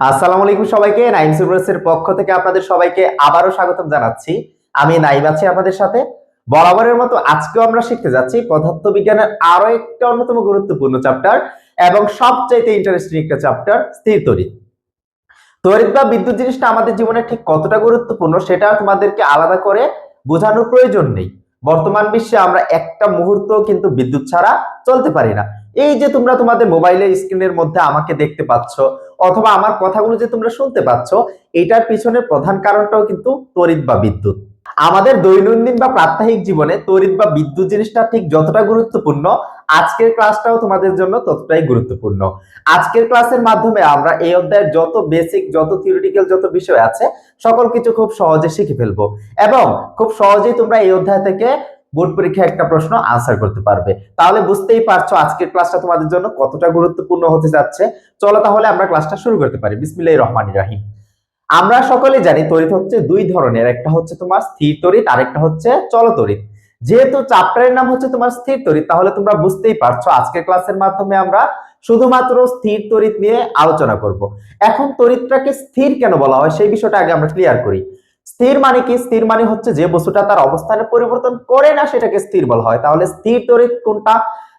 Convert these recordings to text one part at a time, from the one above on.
আসসালামু আলাইকুম সবাইকে, নাইম সুপারসের পক্ষ থেকে আপনাদের সবাইকে আবারও স্বাগতম জানাচ্ছি। আমি নাইম আছি আপনাদের সাথে। বরাবরের মতো আজকেও আমরা শিখতে যাচ্ছি পদার্থবিজ্ঞানের আরও একটা অন্যতম গুরুত্বপূর্ণ চ্যাপ্টার এবং সবচাইতে ইন্টারেস্টিং একটা চ্যাপ্টার স্থির তড়িৎ। তড়িৎ বা বিদ্যুৎ জিনিসটা আমাদের জীবনে ঠিক কতটা গুরুত্বপূর্ণ সেটা তোমাদেরকে আলাদা করে বোঝানোর প্রয়োজন নেই। বর্তমান বিশ্বে আমরা একটা মুহূর্ত কিন্তু বিদ্যুৎ ছাড়া চলতে পারি না। এই যে তোমরা তোমাদের মোবাইলের স্ক্রিনের মধ্যে আমাকে দেখতে পাচ্ছ অথবা আমার কথাগুলো যে তোমরা শুনতে পাচ্ছ, এটার পিছনের প্রধান কারণটাও কিন্তু তড়িৎ বা বিদ্যুৎ। আমাদের দৈনন্দিন বা প্রাত্যহিক জীবনে তড়িৎ বা বিদ্যুৎ জিনিসটা ঠিক যতটা গুরুত্বপূর্ণ, আজকের ক্লাসটাও তোমাদের জন্য ততটাই গুরুত্বপূর্ণ। আজকের ক্লাসের মাধ্যমে আমরা এই অধ্যায়ের যত বেসিক যত থিওরিটিক্যাল যত বিষয় আছে, সকল কিছু খুব সহজে শিখে ফেলব। এবং খুব সহজেই তোমরা এই অধ্যায় থেকে বোর্ড পরীক্ষায় একটা প্রশ্ন আনসার করতে পারবে। তাহলে বুঝতেই পারছ আজকের ক্লাসটা তোমাদের জন্য কতটা গুরুত্বপূর্ণ হতে যাচ্ছে। চলো তাহলে আমরা ক্লাসটা শুরু করতে পারি। বিসমিল্লাহির রহমানির রাহিম। আমরা সকলে জানি তড়িৎ হচ্ছে দুই ধরনের, একটা হচ্ছে তোমার স্থির তড়িৎ, আরেকটা হচ্ছে চল তড়িৎ। যেহেতু চ্যাপ্টারের নাম হচ্ছে তোমার স্থির তড়িৎ, তাহলে তোমরা বুঝতেই পারছ আজকের ক্লাসের মাধ্যমে আমরা শুধুমাত্র স্থির তড়িৎ নিয়ে আলোচনা করব। এখন তড়িৎটাকে স্থির কেন বলা হয়, সেই বিষয়টা আগে আমরা ক্লিয়ার করি। স্থির মানে কি? স্থির মানে হচ্ছে যে বস্তুটা তার অবস্থানে পরিবর্তন করে না, সেটাকে স্থির বলা হয়। তাহলে স্থির তড়িৎ কোনটা?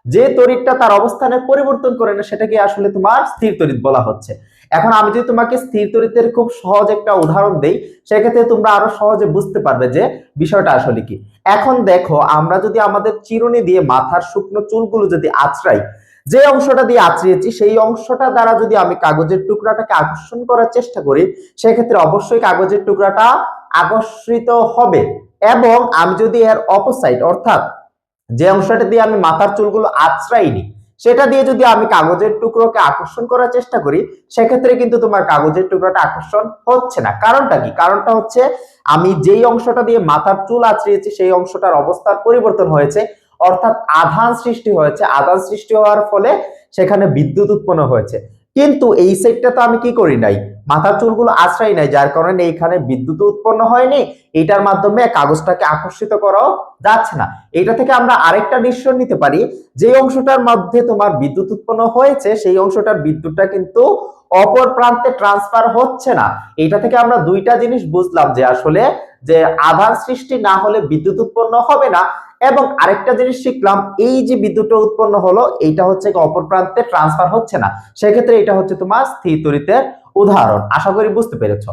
যে তড়িৎটা তার অবস্থানে পরিবর্তন করে না, সেটাকে আসলে তোমার স্থির তড়িৎ বলা হচ্ছে। এখন আমি যদি তোমাকে স্থির তড়িতের খুব সহজ একটা উদাহরণ দেই, সেক্ষেত্রে তোমরা আরও সহজে বুঝতে পারবে যে বিষয়টা আসলে কি। এখন দেখো, আমরা যদি আমাদের চিরুনি দিয়ে মাথার শুকনো চুলগুলো যদি আঁচড়াই যে অংশটা দিয়ে আঁচড়িয়েছি, সেই অংশটা দ্বারা যদি আমি কাগজের টুকরাটাকে আকর্ষণ করার চেষ্টা করি, সেক্ষেত্রে অবশ্যই কাগজের টুকরাটা আকর্ষিত হবে। এবং আমি যদি এর অপোসাইড অর্থাৎ যে অংশটা দিয়ে আমি মাথার চুলগুলো আঁচড়াইনি, সেটা দিয়ে যদি আমি কাগজের টুকরোকে আকর্ষণ করার চেষ্টা করি, সেক্ষেত্রে কিন্তু তোমার কাগজের টুকরোটা আকর্ষণ হচ্ছে না। কারণটা কি? কারণটা হচ্ছে আমি যেই অংশটা দিয়ে মাথার চুল আঁচড়িয়েছি, সেই অংশটার অবস্থার পরিবর্তন হয়েছে। অর্থাৎ আধান সৃষ্টি হয়েছে। আধান সৃষ্টি হওয়ার ফলে সেখানে বিদ্যুৎ উৎপন্ন হয়েছে। কিন্তু এই সেটটা তো আমি কি করি নাই? মাথার চুলগুলো আশ্রয় নাই, যার কারণে এইখানে বিদ্যুৎ উৎপন্ন হয়নি। এটার মাধ্যমে কাগজটাকে আকর্ষিত করাও যাচ্ছে না। এটা থেকে আমরা আরেকটা দৃশ্য নিতে পারি, যে অংশটার মধ্যে তোমার বিদ্যুৎ উৎপন্ন হয়েছে, সেই অংশটার বিদ্যুৎটা কিন্তু অপর প্রান্তে ট্রান্সফার হচ্ছে না। এটা থেকে আমরা দুইটা জিনিস বুঝলাম যে আসলে যে আধার সৃষ্টি না হলে বিদ্যুৎ উৎপন্ন হবে না এবং আরেকটা জিনিস শিখলাম, এই যে বিদ্যুৎটা উৎপন্ন হলো, এইটা হচ্ছে অপর প্রান্তে ট্রান্সফার হচ্ছে না। সেক্ষেত্রে এটা হচ্ছে তোমার স্থির তড়িতের উদাহরণ। আশা করি বুঝতে পেরেছ।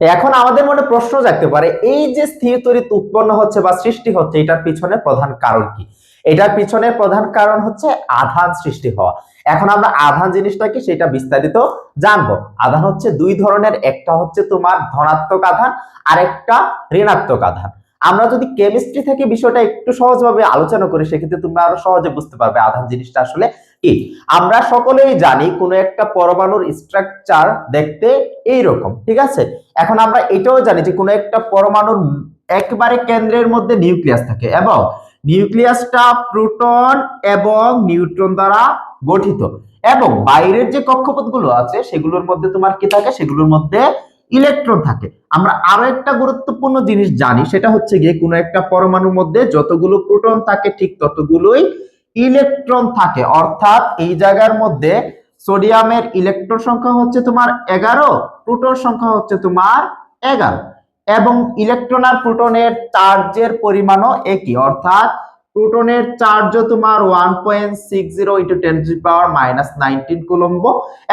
এখন আমাদের মনে প্রশ্ন জাগতে পারে, এই যে স্থির তড়িৎ উৎপন্ন হচ্ছে বা সৃষ্টি হচ্ছে, এটার পিছনে প্রধান কারণ কি? এটার পিছনে প্রধান কারণ হচ্ছে আধান সৃষ্টি হওয়া। এখন আমরা আধান জিনিসটা কি সেটা বিস্তারিত জানব। আধান হচ্ছে দুই ধরনের, একটা হচ্ছে তোমার ধনাত্মক আধান আর একটা ঋণাত্মক আধান। আমরা যদি কেমিস্ট্রি থেকে বিষয়টা একটু সহজভাবে আলোচনা করি, সেক্ষেত্রে তোমরা আরও সহজে বুঝতে পারবে আধান জিনিসটা আসলে কি। আমরা সকলেই জানি কোনো একটা পরমাণুর স্ট্রাকচার দেখতে এই রকম ঠিক আছে? এখন আমরা এটাও জানি যে কোনো একটা পরমাণুর একবারে কেন্দ্রের মধ্যে নিউক্লিয়াস থাকে এবং নিউক্লিয়াসটা প্রোটন এবং নিউট্রন দ্বারা গঠিত এবং বাইরের যে কক্ষপথগুলো আছে, সেগুলোর মধ্যে তোমার কি থাকে? সেগুলোর মধ্যে ইলেকট্রন থাকে। আমরা আরও একটা গুরুত্বপূর্ণ জিনিস জানি, সেটা হচ্ছে গিয়ে কোনো একটা পরমাণুর মধ্যে যতগুলো প্রোটন থাকে, ঠিক ততগুলোই ইলেকট্রন থাকে। অর্থাৎ এই জায়গার মধ্যে সোডিয়ামের ইলেকট্রন সংখ্যা হচ্ছে তোমার এগারো প্রোটন সংখ্যা হচ্ছে তোমার এগারো। এবং ইলেকট্রন আর প্রোটনের চার্জের পরিমাণও একই। অর্থাৎ প্রোটনের চার্জ তোমার one point six zero into ten power minus nineteen coulomb.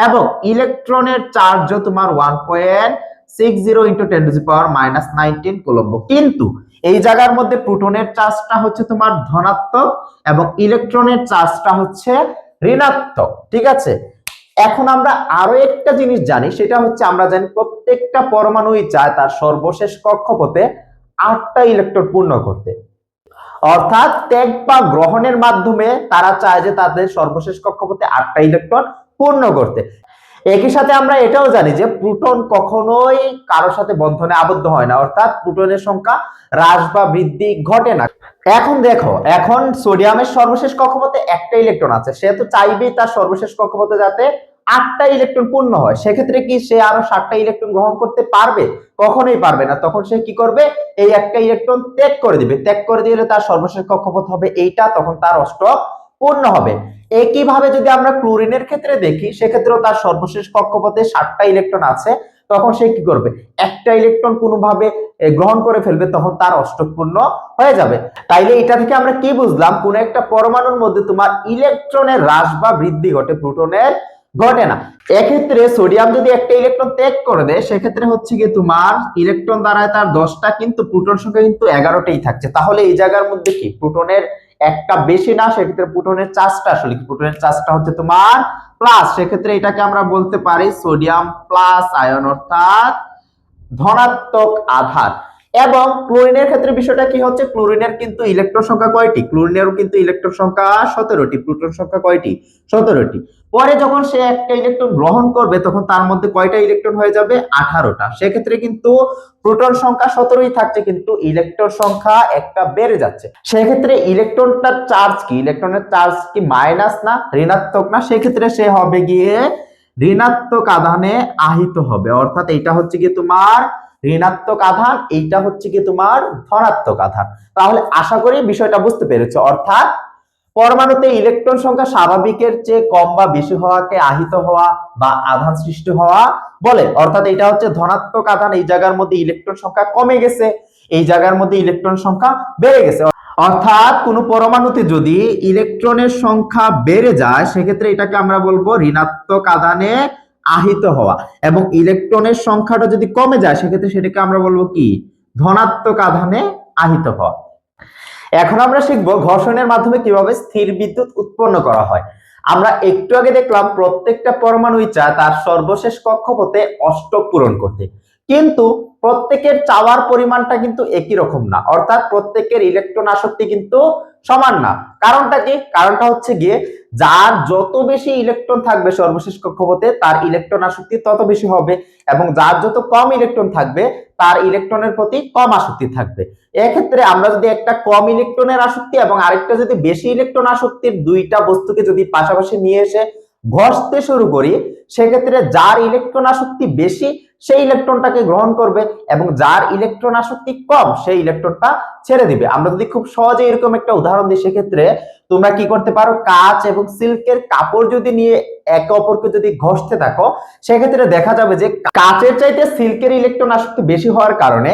এবং ইলেকট্রনের চার্জ তোমার one point six zero into ten power minus nineteen coulomb. কিন্তু এই জায়গার মধ্যে প্রোটনের চার্জটা হচ্ছে তোমার ধনাত্মক এবং ইলেকট্রনের চার্জটা হচ্ছে ঋণাত্মক, ঠিক আছে? এখন আমরা আরও একটা জিনিস জানি, সেটা হচ্ছে আমরা জানি প্রত্যেকটা পরমাণুই চায় তার সর্বশেষ কক্ষপথে আটটা ইলেকট্রন পূর্ণ করতে। অর্থাৎ ত্যাগ বা গ্রহণের মাধ্যমে তারা চায় যে তাদের সর্বশেষ কক্ষপথে আটটা ইলেকট্রন পূর্ণ করতে। একই সাথে আমরা এটাও জানি যে প্রোটন কখনোই কারোর সাথে বন্ধনে আবদ্ধ হয় না, অর্থাৎ প্রোটনের সংখ্যা হ্রাস বা বৃদ্ধি ঘটে না। এখন দেখো, এখন সোডিয়ামের সর্বশেষ কক্ষপথে একটা ইলেকট্রন আছে, সে তো চাইবেই তার সর্বশেষ কক্ষপথে যাতে আটটা ইলেকট্রন পূর্ণ হয়। সেক্ষেত্রে কি সে আরও সাতটা ইলেকট্রন গ্রহণ করতে পারবে? কখনোই পারবে না। তখন সে কি করবে? এই একটা ইলেকট্রন ত্যাগ করে দিবে। ত্যাগ করে দিলে তার সর্বশেষ কক্ষপথ হবে এইটা, তখন তার অষ্টক পূর্ণ হবে। একইভাবে যদি আমরা ক্লোরিনের ক্ষেত্রে দেখি, সেক্ষেত্রেও তার সর্বশেষ কক্ষপথে সাতটা ইলেকট্রন আছে। তখন সে কি করবে? একটা ইলেকট্রন কোনোভাবে গ্রহণ করে ফেলবে, তখন তার অষ্টক পূর্ণ হয়ে যাবে। তাইলে এটা থেকে আমরা কি বুঝলাম? কোন একটা পরমাণুর মধ্যে তোমার ইলেকট্রনের হ্রাস বা বৃদ্ধি ঘটে, প্রোটনের ঘটে না। এক্ষেত্রে সোডিয়াম যদি একটা ইলেকট্রন ত্যাগ করে দেয়, সেক্ষেত্রে হচ্ছে কি তোমার ইলেকট্রন দ্বারায় তার দশটা কিন্তু প্রোটন সংখ্যা কিন্তু এগারোটাই থাকছে। তাহলে এই জায়গার মধ্যে কি? প্রোটনের একটা বেশি না, সেক্ষেত্রে প্রোটনের চার্জটা আসলে কি? প্রোটনের চার্জটা হচ্ছে তোমার প্লাস সেক্ষেত্রে এটাকে আমরা বলতে পারি সোডিয়াম প্লাস আয়ন অর্থাৎ ধনাত্মক আধার এবং ক্লোরিনের ক্ষেত্রে বিষয়টা কি হচ্ছে? ক্লোরিনের কিন্তু ইলেকট্রন সংখ্যা কয়টি? ক্লোরিনেরও কিন্তু ইলেকট্রন সংখ্যা সতেরোটি, প্রোটন সংখ্যা কয়টি? সতেরোটি। পরে যখন সে একটা ইলেকট্রন গ্রহণ করবে, তখন তার মধ্যে কয়টা ইলেকট্রন হয়ে যাবে? আঠারোটা। সেক্ষেত্রে কিন্তু প্রোটন সংখ্যা সতেরোই থাকছে, কিন্তু ইলেকট্রন সংখ্যা একটা বেড়ে যাচ্ছে। সেক্ষেত্রে ইলেকট্রনটার চার্জ কি? ইলেকট্রনের চার্জ কি মাইনাস না ঋণাত্মক না? সেক্ষেত্রে সে হবে গিয়ে ঋণাত্মক আধানে আহিত হবে। অর্থাৎ এটা হচ্ছে কি তোমার ঋণাত্মক আধান, এইটা হচ্ছে কি তোমার ধনাত্মক আধান। তাহলে আশা করি বিষয়টা বুঝতে পেরেছ। অর্থাৎ পরমাণুতে ইলেকট্রন সংখ্যা স্বাভাবিকের চেয়ে কম বা বেশি হওয়াকে আহিত হওয়া বা আধান সৃষ্টি হওয়া বলে। অর্থাৎ এটা হচ্ছে ধনাত্মক আধান। এই জায়গার মধ্যে ইলেকট্রন সংখ্যা কমে গেছে। এই জায়গার মধ্যে ইলেকট্রন সংখ্যা বেড়ে গেছে। অর্থাৎ কোন পরমাণুতে যদি ইলেকট্রনের সংখ্যা বেড়ে যায়, সেক্ষেত্রে এটাকে আমরা বলব ঋণাত্মক আদানে আহিত হওয়া। এবং ইলেকট্রনের সংখ্যাটা যদি কমে যায়, সেক্ষেত্রে সেটাকে আমরা বলব কি? ধনাত্মক আধানে আহিত হওয়া। এখন আমরা শিখব ঘর্ষণের মাধ্যমে কীভাবে স্থির বিদ্যুৎ উৎপন্ন করা হয়। আমরা একটু আগে দেখলাম প্রত্যেকটা পরমাণুই চায় তার সর্বশেষ কক্ষপথে অষ্টক পূরণ করতে। কিন্তু প্রত্যেকের চাওয়ার পরিমাণটা কিন্তু একই রকম না। অর্থাৎ প্রত্যেকের ইলেকট্রন আসক্তি কিন্তু সমান না। কারণটা কি? কারণটা হচ্ছে গিয়ে যার যত বেশি ইলেকট্রন থাকবে সর্বশেষ কক্ষপথে, তার ইলেকট্রন আসক্তি তত বেশি হবে এবং যার যত কম ইলেকট্রন থাকবে, তার ইলেকট্রনের প্রতি কম আসক্তি থাকবে। এক্ষেত্রে আমরা যদি একটা কম ইলেকট্রনের আসক্তি এবং আরেকটা যদি বেশি ইলেকট্রন আসক্তির দুইটা বস্তুকে যদি পাশাপাশি নিয়ে এসে ঘষতে শুরু করি, সেক্ষেত্রে যার ইলেকট্রন আসক্তি বেশি সেই ইলেকট্রনটাকে গ্রহণ করবে এবং যার ইলেকট্রন আসক্তি কম, সেই ইলেকট্রনটা ছেড়ে দিবে। আমরা যদি খুব সহজে এরকম একটা উদাহরণ দিই, সেক্ষেত্রে তোমরা কি করতে পারো? কাঁচ এবং সিল্কের কাপড় যদি নিয়ে একে অপরকে যদি ঘষতে থাকো, সেক্ষেত্রে দেখা যাবে যে কাঁচের চাইতে সিল্কের ইলেকট্রন আসক্তি বেশি হওয়ার কারণে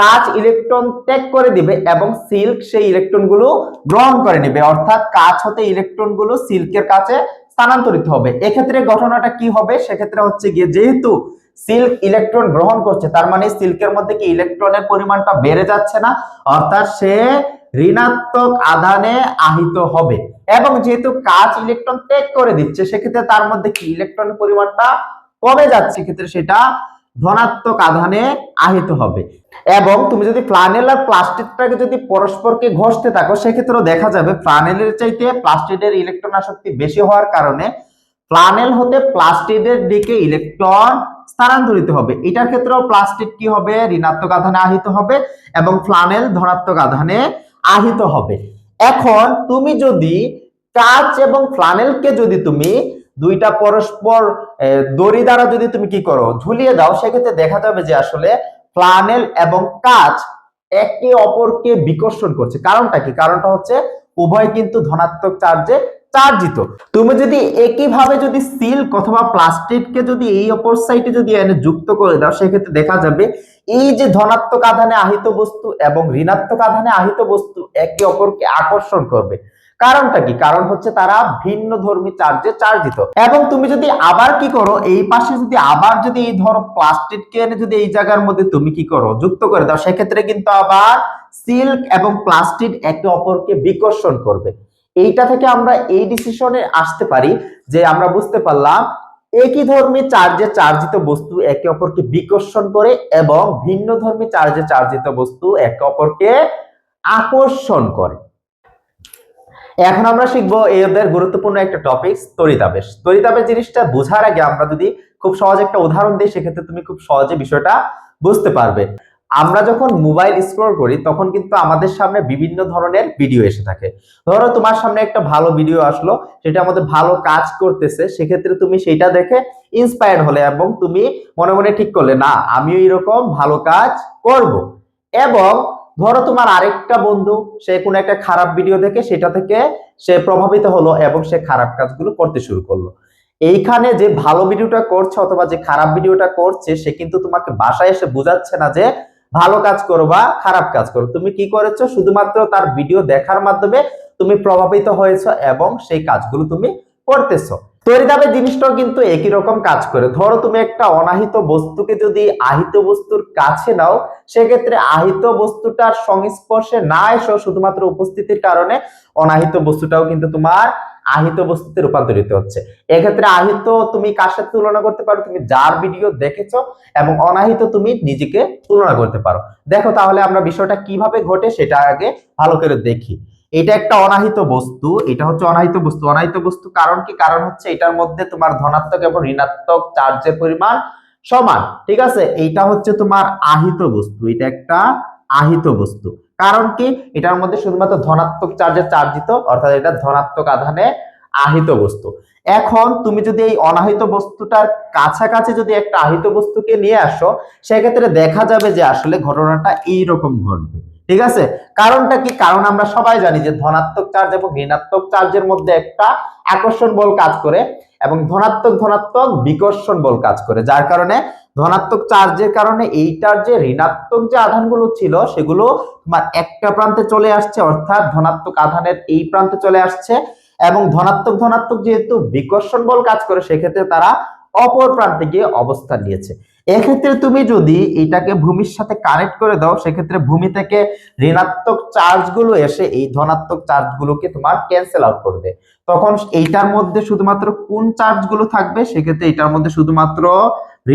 কাঁচ ইলেকট্রন ত্যাগ করে দিবে এবং সিল্ক সেই ইলেকট্রনগুলো গ্রহণ করে নেবে। অর্থাৎ কাঁচ হতে ইলেকট্রনগুলো সিল্কের কাছে স্থানান্তরিত হবে। এক্ষেত্রে ঘটনাটা কি হবে? সেক্ষেত্রে হচ্ছে গিয়ে যেহেতু সিল্ক ইলেকট্রন গ্রহণ করছে, তার মানে সিল্কের মধ্যে কি ইলেকট্রনের পরিমাণটা বেড়ে যাচ্ছে না? অর্থাৎ সে ঋণাত্মক আধানে আহিত হবে। এবং যেহেতু কাঁচ ইলেকট্রন ত্যাগ করে দিচ্ছে, সেক্ষেত্রে তার মধ্যে কি ইলেকট্রনের পরিমাণটা কমে যাচ্ছে? ক্ষেত্রে সেটা ধনাত্মক আধানে আহিত হবে। এবং তুমি যদি ফ্লানেল আর প্লাস্টিকটাকে যদি পরস্পরকে ঘষতে থাকো, সেক্ষেত্রেও দেখা যাবে ফ্লানেলের চাইতে প্লাস্টিকের ইলেকট্রন আসক্তি বেশি হওয়ার কারণে ফ্লানেল হতে প্লাস্টিকের দিকে ইলেকট্রন স্থানান্তরিত হবে। এটার ক্ষেত্রেও প্লাস্টিক কি হবে? ঋণাত্মক আধানে আহিত হবে এবং ফ্লানেল ধনাত্মক আধানে আহিত হবে। এখন তুমি যদি কাঁচ এবং ফ্লানেলকে যদি তুমি দুইটা পরস্পর দড়ি দ্বারা যদি তুমি কি করো, ঝুলিয়ে দাও, সেক্ষেত্রে দেখা যাবে যে আসলে ফ্লানেল এবং কাঁচ একে অপরকে বিকর্ষণ করছে। কারণটা কি? কারণটা হচ্ছে উভয় কিন্তু ধনাত্মক চার্জে চার্জিত। তুমি যদি একইভাবে যদি সিল্ক অথবা প্লাস্টিককে যদি এই অপর সাইডে যদি এনে যুক্ত করে দাও, সেক্ষেত্রে দেখা যাবে এই যে ধনাত্মক আধানে আহিত বস্তু এবং ঋণাত্মক আধানে আহিত বস্তু একে অপরকে আকর্ষণ করবে। কারণটা কি? কারণ হচ্ছে তারা ভিন্ন ধর্মী চার্জে চার্জিত। এবং তুমি যদি আবার কি করো, এই পাশে যদি আবার যদি এই ধরো প্লাস্টিককে এনে যদি এই জায়গার মধ্যে তুমি কি করো, যুক্ত করে দাও, সেক্ষেত্রে কিন্তু আবার সিল্ক এবং প্লাস্টিক একে অপরকে বিকর্ষণ করবে। এইটা থেকে আমরা এই ডিসিশনে আসতে পারি যে আমরা বুঝতে পারলাম একই ধর্মী চার্জে চার্জিত বস্তু একে অপরকে বিকর্ষণ করে এবং ভিন্ন ধর্মী চার্জে চার্জিত বস্তু একে অপরকে আকর্ষণ করে। এখন আমরা শিখব এদের গুরুত্বপূর্ণ একটা টপিক তরিতাবেশ। তরিতাবেশ জিনিসটা বোঝার আগে আমরা যদি খুব সহজ একটা উদাহরণ দিই, সেক্ষেত্রে তুমি খুব সহজে বিষয়টা বুঝতে পারবে। আমরা যখন মোবাইল স্ক্রল করি, তখন কিন্তু আমাদের সামনে বিভিন্ন ধরনের ভিডিও এসে থাকে। ধরো তোমার সামনে একটা ভালো ভিডিও আসলো, সেটা আমাদের ভালো কাজ করতেছে, সেক্ষেত্রে তুমি সেটা দেখে ইন্সপায়ার্ড হলে এবং তুমি মনে মনে ঠিক করলে, না, আমিও এরকম ভালো কাজ করব। এবং ধরো তোমার আরেকটা বন্ধু, সে কোনো একটা খারাপ ভিডিও দেখে সেটা থেকে সে প্রভাবিত হলো এবং সে খারাপ কাজগুলো করতে শুরু করল। এইখানে যে ভালো ভিডিওটা করছে অথবা যে খারাপ ভিডিওটা করছে, সে কিন্তু তোমাকে বাসায় এসে বোঝাচ্ছে না যে ভালো কাজ করো বা খারাপ কাজ করো। তুমি কি করেছ? শুধুমাত্র তার ভিডিও দেখার মাধ্যমে তুমি প্রভাবিত হয়েছো এবং সেই কাজগুলো তুমি করতেছো। তরিদাবের জিনিসটাও কিন্তু একই রকম কাজ করে। ধরো তুমি একটা অনাহিত বস্তুকে যদি আহিত বস্তুর কাছে নাও, সেক্ষেত্রে আহিত বস্তুটার সংস্পর্শে না এসো শুধুমাত্র উপস্থিতির কারণে অনাহিত বস্তুটাও কিন্তু তোমার আহিত বস্তুতে রূপান্তরিত হচ্ছে। এক্ষেত্রে আহিত তুমি কার সাথে তুলনা করতে পারো? তুমি যার ভিডিও দেখেছ এবং অনাহিত তুমি নিজেকে তুলনা করতে পারো। দেখো তাহলে আমরা বিষয়টা কীভাবে ঘটে সেটা আগে ভালো করে দেখি। এটা একটা অনাহিত বস্তু, এটা হচ্ছে অনাহিত বস্তু। অনাহিত বস্তু কারণ কি? কারণ হচ্ছে এটার মধ্যে তোমার ধনাত্মক এবং ঋণাত্মক চার্জের পরিমাণ সমান, ঠিক আছে? এইটা হচ্ছে তোমার আহিত বস্তু, এটা একটা আহিত বস্তু। কারণ কি? এটার মধ্যে শুধুমাত্র ধনাত্মক চার্জে চার্জিত অর্থাৎ এটা ধনাত্মক আধানে আহিত বস্তু। এখন তুমি যদি এই অনাহিত বস্তুটার কাছাকাছি যদি একটা আহিত বস্তুকে নিয়ে আসো, সেক্ষেত্রে দেখা যাবে যে আসলে ঘটনাটা এইরকম ঘটবে। ঠিক আছে? কারণটা কি? কারণ আমরা সবাই জানি যে ধনাত্মক চার্জ এবং ঋণাত্মক চার্জের মধ্যে একটা আকর্ষণ বল কাজ করে এবং ধনাত্মক ধনাত্মক বিকর্ষণ বল কাজ করে। যার কারণে ধনাত্মক চার্জের কারণে এইটার যে ঋণাত্মক যে আধানগুলো ছিল, সেগুলো তোমার একটা প্রান্তে চলে আসছে, অর্থাৎ ধনাত্মক আধানের এই প্রান্তে চলে আসছে এবং ধনাত্মক ধনাত্মক যেহেতু বিকর্ষণ বল কাজ করে, সেক্ষেত্রে তারা অপর প্রান্তে গিয়ে অবস্থান নিয়েছে। এক্ষেত্রে তুমি যদি এটাকে ভূমির সাথে কানেক্ট করে দাও, সেক্ষেত্রে ভূমি থেকে ঋণাত্মক চার্জগুলো এসে এই ধনাত্মক চার্জ গুলোকে তোমার ক্যান্সেল আউট করবে। তখন এইটার মধ্যে শুধুমাত্র কোন চার্জগুলো থাকবে? সেক্ষেত্রে এটার মধ্যে শুধুমাত্র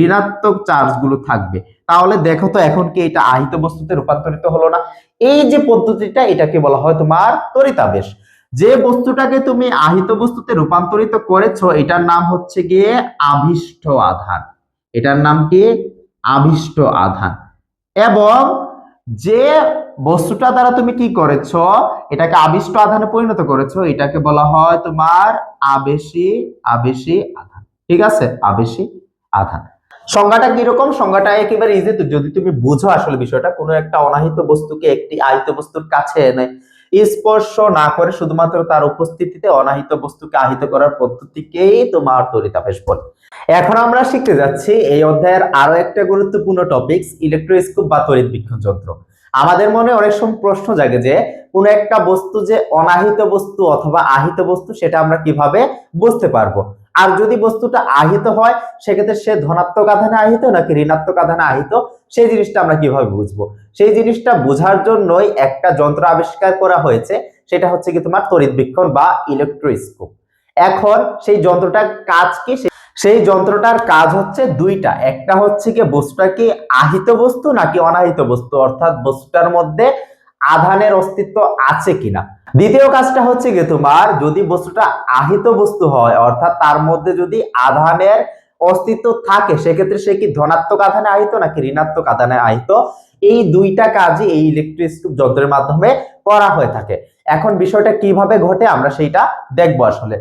ঋণাত্মক চার্জগুলো থাকবে। তাহলে দেখো তো এখন কি এটা আহিত বস্তুতে রূপান্তরিত হলো না? এই যে পদ্ধতিটা এটাকে বলা হয় তোমার তরিতাবেশ যে বস্তুটাকে তুমি আহিত বস্তুতে রূপান্তরিত করেছ, এটার নাম হচ্ছে গিয়ে আবিষ্ট আধান। এটার নাম কি? আবিষ্ট আধান। এবং যে বস্তুটা দ্বারা তুমি কি করেছ? এটাকে আবিষ্ট আধানে পরিণত করেছ, এটাকে বলা হয় তোমার আবেশী আবেশী আধান। ঠিক আছে? আবেশী আধান। সংজ্ঞাটা কীরকম? সংজ্ঞাটা একেবারে ইজি যদি তুমি বুঝো আসলে বিষয়টা, কোনো একটা অনাহিত বস্তুকে একটি আহিত বস্তুর কাছে এনে স্পর্শ না করে শুধুমাত্র তার উপস্থিতিতে অনাহিত বস্তুকে আহিত করার পদ্ধতিকেই তোমার তরিতাবেশ বলে। এখন আমরা শিখতে যাচ্ছি এই অধ্যায়ের আরও একটা গুরুত্বপূর্ণ টপিকস ইলেকট্রোস্কোপ বা তড়িৎ বিক্ষণ যন্ত্র। আমাদের মনে অনেক সময় প্রশ্ন জাগে যে, কোন একটা বস্তু যে অনাহিত বস্তু অথবা আহিত বস্তু, সেটা আমরা কীভাবে বুঝতে পারব? আর যদি বস্তুটা আহিত হয়, সেক্ষেত্রে সে ধনাত্মক আধানে আহিত নাকি ঋণাত্মক আধানে আহিত? সেই জিনিসটা আমরা কীভাবে বুঝব? সেই জিনিসটা বোঝার জন্যই একটা যন্ত্র আবিষ্কার করা হয়েছে, সেটা হচ্ছে কি তোমার তড়িৎ বিক্ষণ বা ইলেকট্রোস্কোপ এখন সেই যন্ত্রটার কাজ কি? সেই যন্ত্রটার কাজ হচ্ছে দুইটা। একটা হচ্ছে কি বস্তুটা কি আহিত বস্তু নাকি অনাহিত বস্তু? অর্থাৎ বস্তুটার মধ্যে আধানের অস্তিত্ব আছে কিনা? দ্বিতীয় কাজটা হচ্ছে কি তোমার যদি বস্তুটা আহিত বস্তু হয়, অর্থাৎ তার মধ্যে যদি আধানের অস্তিত্ব থাকে, সেক্ষেত্রে সে কি ধনাত্মক আধানে আহিত নাকি ঋণাত্মক আধানে আহিত? এই দুইটা কাজই এই ইলেকট্রোস্কোপ যন্ত্রের মাধ্যমে করা হয়ে থাকে। এখন বিষয়টা কীভাবে ঘটে আমরা সেইটা দেখব আসলে।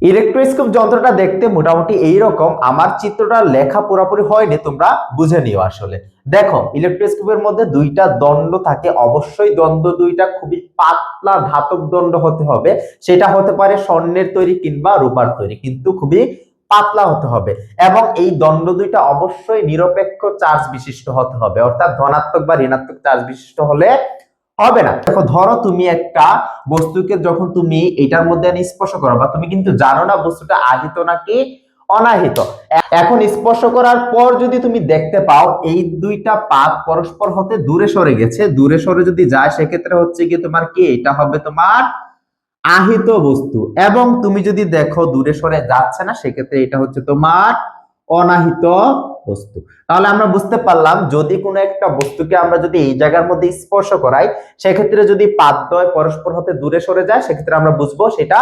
ইলেকট্রোস্কোপ যন্ত্রটা দেখতে মোটামুটি এই রকম আমার চিত্রটা লেখা পুরোপুরি হয়নি, তোমরা বুঝে নিও আসলে। দেখো, ইলেকট্রোস্কোপের মধ্যে দুইটা দণ্ড থাকে, অবশ্যই দ্বন্দ্ব দুইটা খুবই পাতলা ধাতব দণ্ড হতে হবে। সেটা হতে পারে স্বর্ণের তৈরি কিংবা রূপার তৈরি, কিন্তু খুবই পাতলা হতে হবে। এবং এই দণ্ড দুইটা অবশ্যই নিরপেক্ষ চার্জ বিশিষ্ট হতে হবে, অর্থাৎ ধনাত্মক বা ঋণাত্মক চার্জ বিশিষ্ট হলে হবে না। দেখো, ধরো তুমি একটা বস্তুকে যখন তুমি এটার মধ্যে স্পর্শ করো, বা তুমি কিন্তু জানো না বস্তুটা আহিত নাকি অনাহিত। এখন স্পর্শ করার পর যদি তুমি দেখতে পাও, এই দুইটা পাত পরস্পর হতে দূরে সরে গেছে, দূরে সরে যদি যায়, সেক্ষেত্রে হচ্ছে কি তোমার কি? এটা হবে তোমার আহিত বস্তু। এবং তুমি যদি দেখো দূরে সরে যাচ্ছে না, সেক্ষেত্রে এটা হচ্ছে তোমার অনাহিত বস্তু। তাহলে আমরা বুঝতে পারলাম যদি কোনো একটা বস্তুকে আমরা যদি এই জায়গার মধ্যে স্পর্শ করাই, সেক্ষেত্রে যদি পাদদ্বয় পরস্পর হতে দূরে সরে যায়, সেক্ষেত্রে আমরা বুঝব সেটা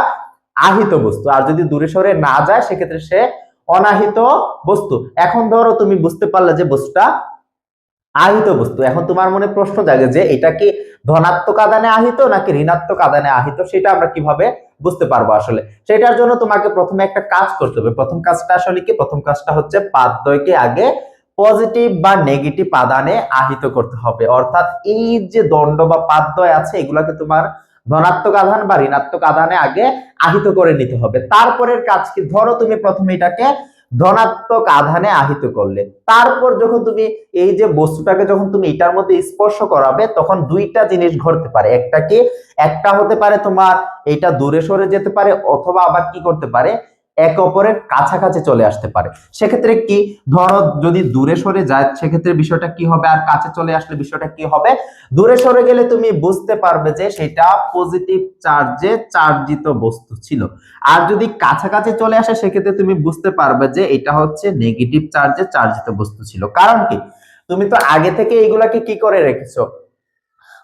আহিত বস্তু। আর যদি দূরে সরে না যায়, সেক্ষেত্রে সে অনাহিত বস্তু। এখন ধরো তুমি বুঝতে পারলে যে বস্তুটা আহিত বস্তু। এখন তোমার মনে প্রশ্ন জাগে যে এটা কি ধনাত্মক আদানে আহিত নাকি ঋণাত্মক আদানে আহিত? সেটা আমরা কীভাবে বুঝতে পারব আসলে। সেটার জন্য তোমাকে প্রথমে একটা কাজ করতে হবে। প্রথম কাজটা আসলে কি? প্রথম কাজটা হচ্ছে পাদদ্বয়কে আগে পজিটিভ বা নেগেটিভ আদানে আহিত করতে হবে। অর্থাৎ এই যে দণ্ড বা পাদ্যয় আছে, এগুলাকে তোমার ধনাত্মক আধান বা ঋণাত্মক আধানে আগে আহিত করে নিতে হবে। তারপরের কাজ কি? ধরো তুমি প্রথমে এটাকে ধনাত্মক আধানে আহিত করলে। তারপর যখন তুমি এই যে বস্তুটাকে যখন তুমি এটার মধ্যে স্পর্শ করাবে, তখন দুইটা জিনিস ঘটতে পারে। একটা কি? একটা হতে পারে তোমার এটা দূরে সরে যেতে পারে, অথবা আবার কি করতে পারে? একে অপরের কাছাকাছি চলে আসতে পারে। সেক্ষেত্রে কি? ধরো যদি দূরে সরে যায়, সেক্ষেত্রে বিষয়টা কি হবে? আর কাছে চলে আসলে বিষয়টা কি হবে? দূরে সরে গেলে তুমি বুঝতে পারবে যে সেটা পজিটিভ চার্জে চার্জিত বস্তু ছিল। আর যদি কাছাকাছি চলে আসে, সেক্ষেত্রে তুমি বুঝতে পারবে যে এটা হচ্ছে নেগেটিভ চার্জে চার্জিত বস্তু ছিল। কারণ কি? তুমি তো আগে থেকে এইগুলাকে কি করে রেখেছো?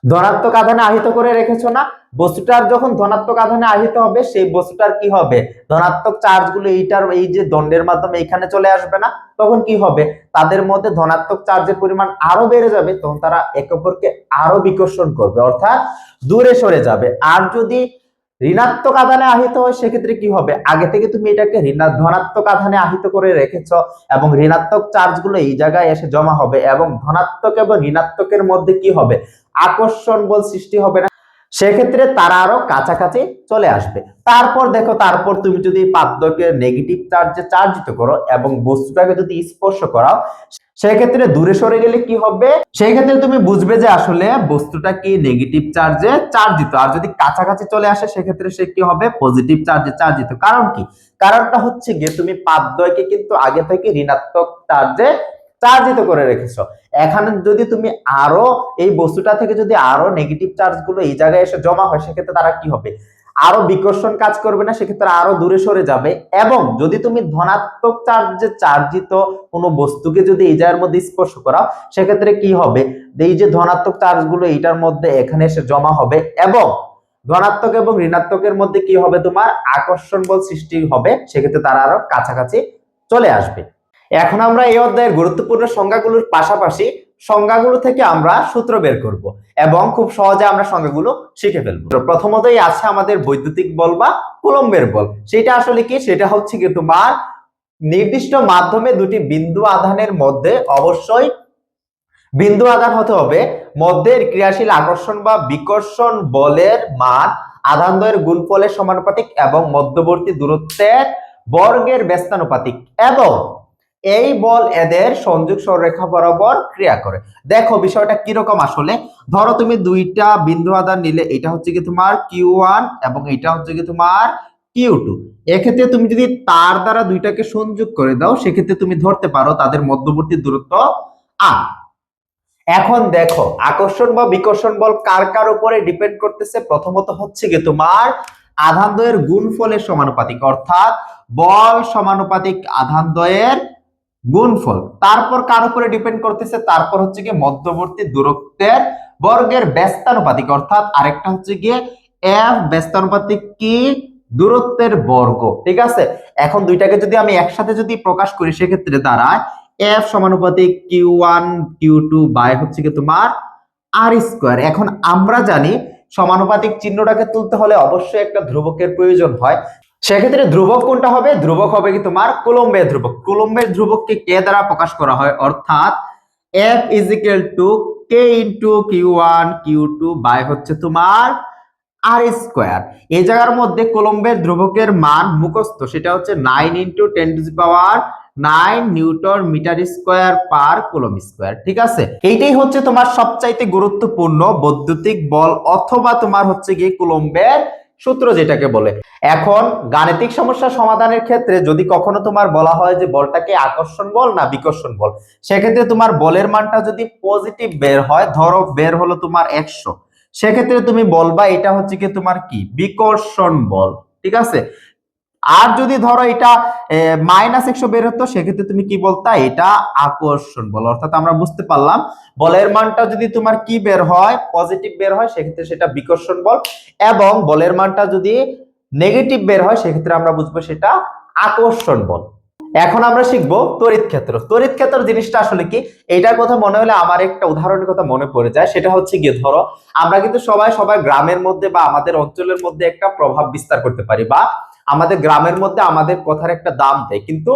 ধনাত্মক আধানে আহিত করে রেখেছো না? বস্তুটার যখন ধনাত্মক আধানে আহিত হবে, সেই বস্তুটার কি হবে? ধনাত্মক চার্জগুলো এইটার, এই যে দণ্ডের মাধ্যমে এখানে চলে আসবে না? তখন কি হবে? তাদের মধ্যে ধনাত্মক চার্জের পরিমাণ আরও বেড়ে যাবে, তখন তারা একে অপরকে আরও বিকর্ষণ করবে, অর্থাৎ দূরে সরে যাবে। আর যদি ঋণাত্মক আধানে আহিত হয়, সেক্ষেত্রে কি হবে? আগে থেকে তুমি এটাকে ধনাত্মক আধানে আহিত করে রেখেছ এবং ঋণাত্মক চার্জগুলো এই জায়গায় এসে জমা হবে এবং ধনাত্মক এবং ঋণাত্মকের মধ্যে কি হবে? আকর্ষণ বল সৃষ্টি হবে না সেক্ষেত্রে তারা আরও কাছাকাছি চলে আসবে। তারপর দেখো, তারপর তুমি যদি পাদ্যকে নেগেটিভ চার্জে চার্জিত করো এবং বস্তুটাকে যদি স্পর্শ করাও, সেক্ষেত্রে দূরে সরে গেলে কি হবে? সেই ক্ষেত্রে তুমি বুঝবে যে আসলে বস্তুটা কি নেগেটিভ চার্জে চার্জিত আর যদি কাছাকাছি চলে আসে, সেক্ষেত্রে সে কি হবে? পজিটিভ চার্জে চার্জিত কারণ কি? কারণটা হচ্ছে গিয়ে তুমি পাদ্যকে কিন্তু আগে থেকে ঋণাত্মক চার্জে চার্জিত করে রেখেছো। এখানে যদি তুমি আরও এই বস্তুটা থেকে যদি আরও নেগেটিভ চার্জগুলো এই জায়গায় এসে জমা হয়, সেক্ষেত্রে তারা কি হবে? আরও বিকর্ষণ কাজ করবে না, সেক্ষেত্রে আরও দূরে সরে যাবে। এবং যদি তুমি ধনাত্মক চার্জে চার্জিত কোনো বস্তুকে যদি এই জায়গার মধ্যে স্পর্শ করাও, সেক্ষেত্রে কি হবে? এই যে ধনাত্মক চার্জগুলো এইটার মধ্যে এখানে এসে জমা হবে এবং ধনাত্মক এবং ঋণাত্মকের মধ্যে কি হবে তোমার? আকর্ষণ বল সৃষ্টি হবে, সেক্ষেত্রে তারা আরও কাছাকাছি চলে আসবে। এখন আমরা এই অধ্যায়ের গুরুত্বপূর্ণ সংজ্ঞাগুলোর পাশাপাশি সংজ্ঞাগুলো থেকে আমরা সূত্র বের করব এবং খুব সহজে আমরা সংজ্ঞাগুলো শিখে ফেলব। প্রথমতই আছে আমাদের বৈদ্যুতিক বল বা কুলম্বের বল। সেটা আসলে কি? সেটা হচ্ছে কি তোমার নির্দিষ্ট মাধ্যমে দুটি বিন্দু আধানের মধ্যে অবশ্যই বিন্দু আধান হতে হবে। মধ্যের ক্রিয়াশীল আকর্ষণ বা বিকর্ষণ বলের মান আধানদ্বয়ের গুণফলের সমানুপাতিক এবং মধ্যবর্তী দূরত্বের বর্গের ব্যস্তানুপাতিক এবং এই বল এদের সংযোগ সরলরেখা বরাবর ক্রিয়া করে। দেখো, বিষয়টা কীরকম আসলে? ধরো তুমি দুইটা বিন্দু আধার নিলে, এটা হচ্ছে কি তোমার কিউ ওয়ান এবং এটা হচ্ছে কি তোমার কিউ টু এক্ষেত্রে তুমি যদি তার দ্বারা দুইটাকে সংযোগ করে দাও, সেক্ষেত্রে তুমি ধরতে পারো তাদের মধ্যবর্তী দূরত্ব আর এখন দেখো, আকর্ষণ বা বিকর্ষণ বল কার কার উপরে ডিপেন্ড করতেছে? প্রথমত হচ্ছে কি তোমার আধান দ্বয়ের গুণফলের সমানুপাতিক। অর্থাৎ বল সমানুপাতিক আধান দ্বয়ের গুণফল। তারপর কার উপরে ডিপেন্ড করতেছে? তারপর হচ্ছে গিয়ে মধ্যবর্তী দূরত্বের বর্গের ব্যস্তানুপাতিক। অর্থাৎ আরেকটা হচ্ছে গিয়ে এফ ব্যস্তানুপাতিক কি? দূরত্বের বর্গ। ঠিক আছে? এখন দুইটাকে যদি আমি একসাথে যদি প্রকাশ করি, সেক্ষেত্রে দাঁড়ায় এফ সমানুপাতিক Q one Q two by হচ্ছে কি তোমার আর স্কোয়ার এখন আমরা জানি সমানুপাতিক চিহ্নটাকে তুলতে হলে অবশ্যই একটা ধ্রুবকের প্রয়োজন হয়। সেক্ষেত্রে ধ্রুবক কোনটা হবে? ধ্রুবক হবে কি তোমার কোলম্বের ধ্রুবক। কোলম্বের ধ্রুবককে কে দ্বারা প্রকাশ করা হয়? অর্থাৎ F is equal to K into Q one Q two by হচ্ছে তোমার আর স্কোয়ার এই জায়গার মধ্যে কোলম্বের ধ্রুবকের মান মুখস্থ, সেটা হচ্ছে nine into ten to power nine newton metre square per coulomb square, ঠিক আছে? এইটাই হচ্ছে তোমার সবচাইতে গুরুত্বপূর্ণ বৈদ্যুতিক বল, অথবা তোমার হচ্ছে গিয়ে কুলম্বের সূত্র যেটাকে বলে। এখন গাণিতিক সমস্যা সমাধানের ক্ষেত্রে যদি কখনো তোমার বলা হয় যে বলটাকে আকর্ষণ বল না বিকর্ষণ বল, সেক্ষেত্রে তোমার বলের মানটা যদি পজিটিভ বের হয়, ধরো বের হলো তোমার একশো, সেক্ষেত্রে তুমি বলবা এটা হচ্ছে কি তোমার কি? বিকর্ষণ বল, ঠিক আছে? আর যদি ধরো এটা মাইনাস একশো বের হতো, সেক্ষেত্রে তুমি কি বলতা? এটা আকর্ষণ বল। অর্থাৎ আমরা বুঝতে পারলাম, বলের মানটা যদি তোমার কি বের হয়? পজিটিভ বের হয়, সেক্ষেত্রে সেটা বিকর্ষণ বল। এবং বলের মানটা যদি নেগেটিভ বের হয়, সেক্ষেত্রে আমরা বুঝব সেটা আকর্ষণ বল। এখন আমরা শিখব তড়িৎ ক্ষেত্র। তড়িৎ ক্ষেত্র জিনিসটা আসলে কি? এটার কথা মনে হলে আমার একটা উদাহরণের কথা মনে পড়ে যায়। সেটা হচ্ছে গিয়ে ধরো, আমরা কিন্তু সবাই সবাই গ্রামের মধ্যে বা আমাদের অঞ্চলের মধ্যে একটা প্রভাব বিস্তার করতে পারি বা আমাদের গ্রামের মধ্যে আমাদের কথার একটা দাম দেয়। কিন্তু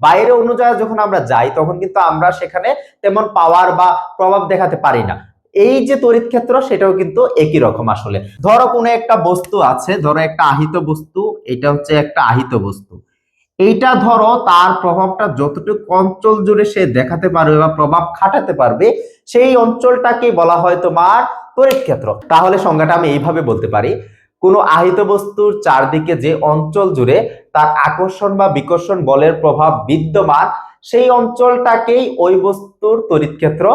বাইরে অন্য জায়গায় যখন আমরা যাই, তখন কিন্তু আমরা সেখানে তেমন পাওয়ার বা প্রভাব দেখাতে পারি না। এই যে তড়িৎ ক্ষেত্র, সেটাও কিন্তু একই রকম আসলে। ধরো কোনো একটা বস্তু আছে, ধরো একটা আহিত বস্তু, এটা হচ্ছে একটা আহিত বস্তু। এইটা ধরো তার প্রভাবটা যতটুকু অঞ্চল জুড়ে সে দেখাতে পারবে বা প্রভাব খাটাতে পারবে, সেই অঞ্চলটাকে বলা হয় তোমার তড়িৎ ক্ষেত্র। তাহলে সংজ্ঞাটা আমি এইভাবে বলতে পারি। কোনো আহিত বস্তুর চারদিকে যে অঞ্চল জুড়ে তার আকর্ষণ বা বিকর্ষণ বলের প্রভাব বিদ্যমান, সেই অঞ্চলটাকেই ওই বস্তুর তড়িৎ ক্ষেত্র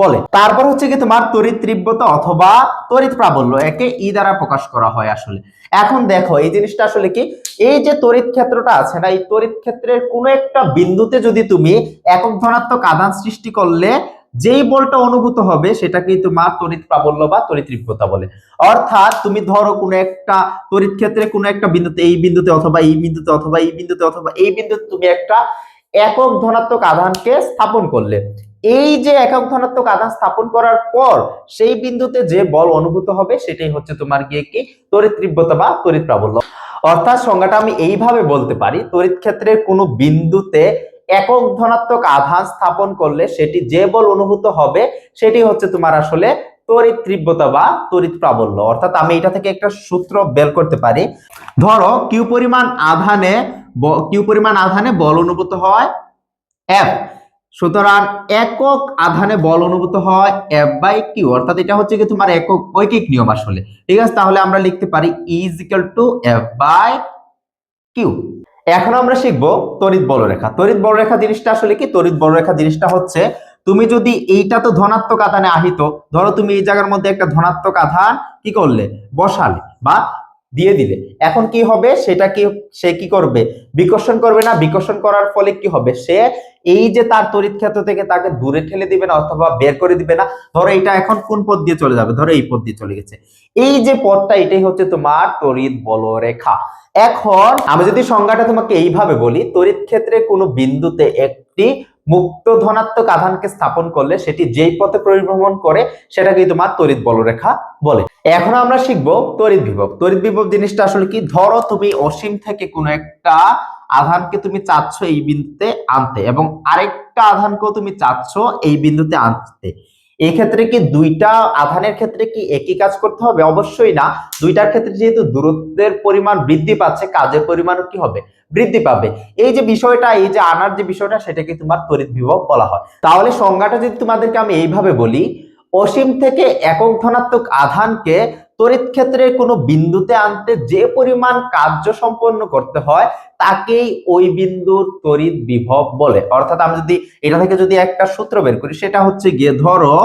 বলে। তারপর হচ্ছে কি তোমার তড়িৎ তীব্রতা অথবা তড়িৎ প্রাবল্য, একে ই দ্বারা প্রকাশ করা হয় আসলে। এখন দেখো, এই জিনিসটা আসলে কি? এই যে তড়িৎ ক্ষেত্রটা আছে না, এই তড়িৎ ক্ষেত্রের কোনো একটা বিন্দুতে যদি তুমি একক ধনাত্মক আধান সৃষ্টি করলে যেই বলটা অনুভূত হবে সেটাকেই তোমার তড়িৎ প্রাবল্য বা তড়িৎ তীব্রতা বলে। অর্থাৎ তুমি ধরো কোনো একটা তড়িৎ ক্ষেত্রে কোনো একটা বিন্দুতে এই বিন্দুতে অথবা এই বিন্দুতে অথবা এই বিন্দুতে অথবা এই বিন্দুতে তুমি একটা একক ধনাত্মক আধানকে স্থাপন করলে। এই যে একক ধনাত্মক আধান স্থাপন করার পর সেই বিন্দুতে যে বল অনুভূত হবে সেটাই হচ্ছে তোমার গিয়ে কি? তড়িৎ তীব্রতা বা তড়িৎ প্রাবল্য। অর্থাৎ সংজ্ঞাটা আমি এইভাবে বলতে পারি, তড়িৎ ক্ষেত্রের কোনো বিন্দুতে একক ধনাত্মক আধান স্থাপন করলে সেটি যে বল অনুভূত হবে, সেটি হচ্ছে তোমার আসলে তড়িৎ তীব্রতা বা তড়িৎ প্রাবল্য। অর্থাৎ আমি এটা থেকে একটা সূত্র বের করতে পারি। ধরো কিউ পরিমাণ আধানে কিউ পরিমাণ আধানে বল অনুভূত হয় এফ সুতরাং একক আধানে বল অনুভূত হয় এফ বাই কিউ অর্থাৎ এটা হচ্ছে কি তোমার একক ঐকিক নিয়ম আসলে। ঠিক আছে? তাহলে আমরা লিখতে পারি is equal to F by Q এখন আমরা শিখব তড়িৎ বলরেখা তড়িৎ বলরেখা জিনিসটা আসলে কি? তড়িৎ বলরেখা জিনিসটা হচ্ছে তুমি যদি এইটা তো ধনাত্মক আধানে আহিত, ধরো তুমি এই জায়গার মধ্যে একটা ধনাত্মক আধান কি করলে? বসালে বা দিয়ে দিলে। এখন কি হবে? সেটা কি, সে কি করবে? বিকর্ষণ করবে না? বিকর্ষণ করার ফলে কি হবে? সে এই যে তার তড়িৎ ক্ষেত্র থেকে তাকে দূরে ঠেলে দিবে না অথবা বের করে দিবে না, ধরো এটা এখন কোন পথ দিয়ে চলে যাবে? ধরো এই পথ দিয়ে চলে গেছে। এই যে পথটা, এটাই হচ্ছে তোমার তড়িৎ বলরেখা। এখন আমি যদি সংজ্ঞাটা তোমাকে এইভাবে বলি, তড়িৎ ক্ষেত্রে কোনো বিন্দুতে একটি মুক্ত ধনাত্মক আধানকে স্থাপন করলে সেটি যেই পথে পরিভ্রমণ করে সেটাকে তোমার তড়িৎ বলরেখা বলে। এখন আমরা শিখব তড়িৎ বিভব। তড়িৎ বিভব জিনিসটা আসলে কি? ধরো তুমি অসীম থেকে কোনো একটা আধানকে তুমি চাচ্ছ এই বিন্দুতে আনতে এবং আরেকটা আধানকেও তুমি চাচ্ছ এই বিন্দুতে আনতে। এই ক্ষেত্রে কি দুইটা আধানের ক্ষেত্রে কি একই কাজ করতে হবে? অবশ্যই না। দুইটার ক্ষেত্রে যেহেতু দূরত্বের পরিমাণ বৃদ্ধি পাচ্ছে, কাজের পরিমাণও কি হবে? বৃদ্ধি পাবে। এই যে বিষয়টা, এই যে আনার যে বিষয়টা, সেটাকে তোমার তড়িৎ বিভব বলা হয়। তাহলে সংজ্ঞাটা যদি তোমাদেরকে আমি এইভাবে বলি অসীম থেকে একক ধনাত্মক আধানকে তড়িৎ ক্ষেত্রের কোনো বিন্দুতে আনতে যে পরিমাণ কার্য সম্পন্ন করতে হয়, তাকেই ওই বিন্দুর তড়িৎ বিভব বলে। অর্থাৎ আমি যদি এটা থেকে যদি একটা সূত্র বের করি, সেটা হচ্ছে গিয়ে ধরো,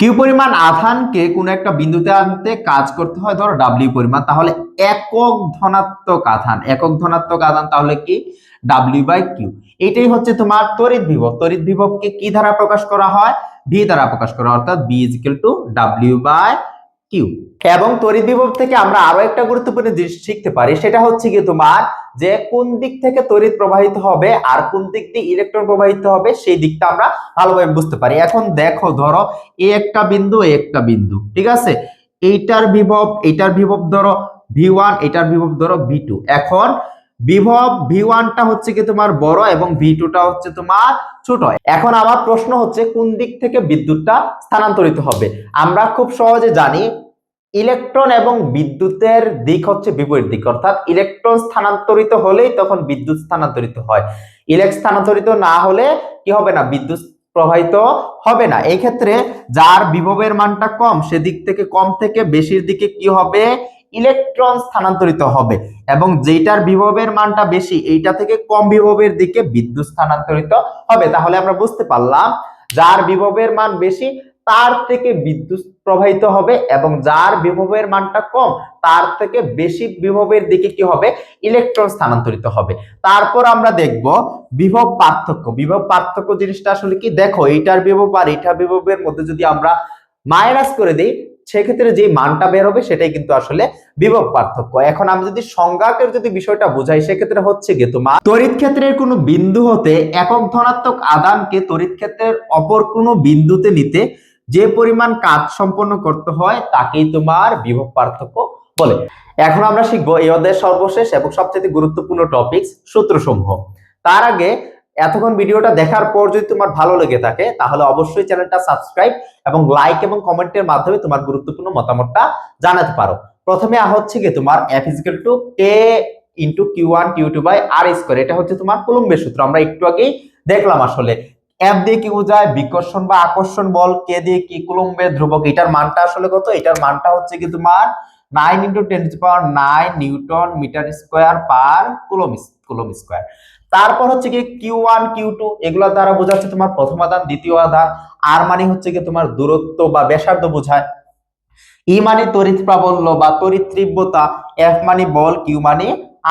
কিউ পরিমাণ আধানকে কোনো একটা বিন্দুতে আনতে কাজ করতে হয়, ধরো ডাব্লিউ পরিমাণ, তাহলে একক ধনাত্মক আধান। একক ধনাত্মক আধান তাহলে কি? ডাব্লিউ বাই কিউ এটাই হচ্ছে তোমার তড়িৎ বিভব। তড়িৎ বিভবকে কি দ্বারা প্রকাশ করা হয়? ভি দ্বারা প্রকাশ করা অর্থাৎ B is equal to W by Q এবং তড়িৎ বিভব থেকে আমরা আরও একটা গুরুত্বপূর্ণ জিনিস শিখতে পারি, সেটা হচ্ছে কি তোমার যে কোন দিক থেকে তড়িৎ প্রবাহিত হবে আর কোন দিক দিয়ে ইলেকট্রন প্রবাহিত হবে, সেই দিকটা আমরা ভালোভাবে বুঝতে পারি। এখন দেখো, ধরো এ একটা বিন্দু এই একটা বিন্দু, ঠিক আছে? এইটার বিভব এইটার বিভব ধরো ভি ওয়ান এটার বিভব ধরো ভি টু এখন বিভব ভি ওয়ানটা হচ্ছে কি তোমার বড় এবং ভি টুটা হচ্ছে তোমার ছোট। এখন আমার প্রশ্ন হচ্ছে, কোন দিক থেকে বিদ্যুৎটা স্থানান্তরিত হবে? আমরা খুব সহজে জানি, ইলেকট্রন এবং বিদ্যুতের দিক হচ্ছে বিপরীত দিক। অর্থাৎ ইলেকট্রন স্থানান্তরিত হলেই তখন বিদ্যুৎ স্থানান্তরিত হয়। ইলেক স্থানান্তরিত না হলে কি হবে না? বিদ্যুৎ প্রবাহিত হবে না। এই ক্ষেত্রে যার বিভবের মানটা কম, সেদিক থেকে কম থেকে বেশির দিকে কি হবে? ইলেকট্রন স্থানান্তরিত হবে এবং যেটার বিভবের মানটা বেশি, এইটা থেকে কম বিভবের দিকে বিদ্যুৎ স্থানান্তরিত হবে। তাহলে আমরা বুঝতে পারলাম, যার বিভবের মান বেশি, তার থেকে বিদ্যুৎ প্রবাহিত হবে এবং যার বিভবের মানটা কম, তার থেকে বেশি বিভবের দিকে কি হবে? ইলেকট্রন স্থানান্তরিত হবে। তারপর আমরা দেখব বিভব পার্থক্য। বিভব পার্থক্য জিনিসটা আসলে কি? দেখো, এইটার বিভব আর এইটার বিভবের মধ্যে যদি আমরা মাইনাস করে দিই সেক্ষেত্রে যে মানটা বের হবে সেটাই কিন্তু আসলে বিভব পার্থক্য। এখন আমি যদি সংজ্ঞাকের যদি বিষয়টা বোঝাই, সেক্ষেত্রে হচ্ছে গিয়ে তোমার তড়িৎ ক্ষেত্রের কোনো বিন্দু হতে একক ধনাত্মক আদানকে তড়িৎ ক্ষেত্রের অপর কোনো বিন্দুতে নিতে যে পরিমাণ কাজ সম্পন্ন করতে হয়, তাকেই তোমার বিভব পার্থক্য বলে। এখন আমরা শিখব এই অধ্যায়ের সর্বশেষ এবং সবচেয়ে গুরুত্বপূর্ণ টপিক সূত্রসমূহ। তার আগে এতক্ষণ ভিডিওটা দেখার পর যদি তোমার ভালো লেগে থাকে, তাহলে অবশ্যই চ্যানেলটা সাবস্ক্রাইব এবং লাইক এবং কমেন্টের মাধ্যমে তোমার গুরুত্বপূর্ণ মতামতটা জানাতে পারো। প্রথমে হচ্ছে কি তোমার F to K into Q one Q two by R square এটা হচ্ছে তোমার কুলম্বের সূত্র। আমরা একটু আগেই দেখলাম আসলে। এফ দিয়ে কি বোঝায়? বিকর্ষণ বা আকর্ষণ বল। কে দিয়ে কি কুলম্বের ধ্রুবক? এটার মানটা আসলে কত? এটার মানটা হচ্ছে কি তোমার nine into ten power nine newton metre square per coulomb coulomb square তারপর হচ্ছে কি কিউ ওয়ান কিউ টু এগুলোর দ্বারা বোঝাচ্ছে তোমার প্রথম আধান, দ্বিতীয় আধান, আর মানে হচ্ছে কি তোমার দূরত্ব বা ব্যাসার্ধ বোঝায়। ই মানে তড়িৎ প্রাবল্য বা তড়িৎ তীব্রতা এফ মানে বল কিউ মানে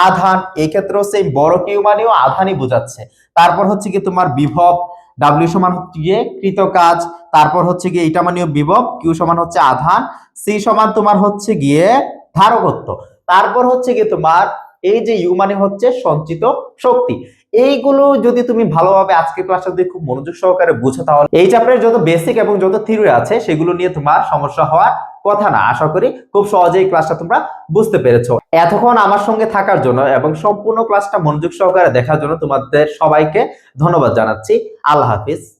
আধান। এই ক্ষেত্রেও সেই বড় কিউ মানেও আধানই বোঝাচ্ছে। তারপর হচ্ছে কি তোমার বিভব ডাব্লিউ সমান হচ্ছে কৃত কাজ তারপর হচ্ছে গিয়ে এটা মানেও বিভব কিউ সমান হচ্ছে আধান। সি সমান তোমার হচ্ছে গিয়ে ধারকত্ব। তারপর হচ্ছে গিয়ে তোমার এই যে ইউ মানে হচ্ছে সঞ্চিত শক্তি। এইগুলো যদি তুমি ভালোভাবে আজকে ক্লাসটা যদি খুব মনোযোগ সহকারে বুঝো তাহলে এই চ্যাপ্টারের যত বেসিক এবং যত থিওরি আছে, সেগুলো নিয়ে তোমার সমস্যা হওয়ার কথা না। আশা করি খুব সহজেই ক্লাসটা তোমরা বুঝতে পেরেছ। এতক্ষণ আমার সঙ্গে থাকার জন্য এবং সম্পূর্ণ ক্লাসটা মনোযোগ সহকারে দেখার জন্য তোমাদের সবাইকে ধন্যবাদ জানাচ্ছি। আল্লাহ হাফিজ।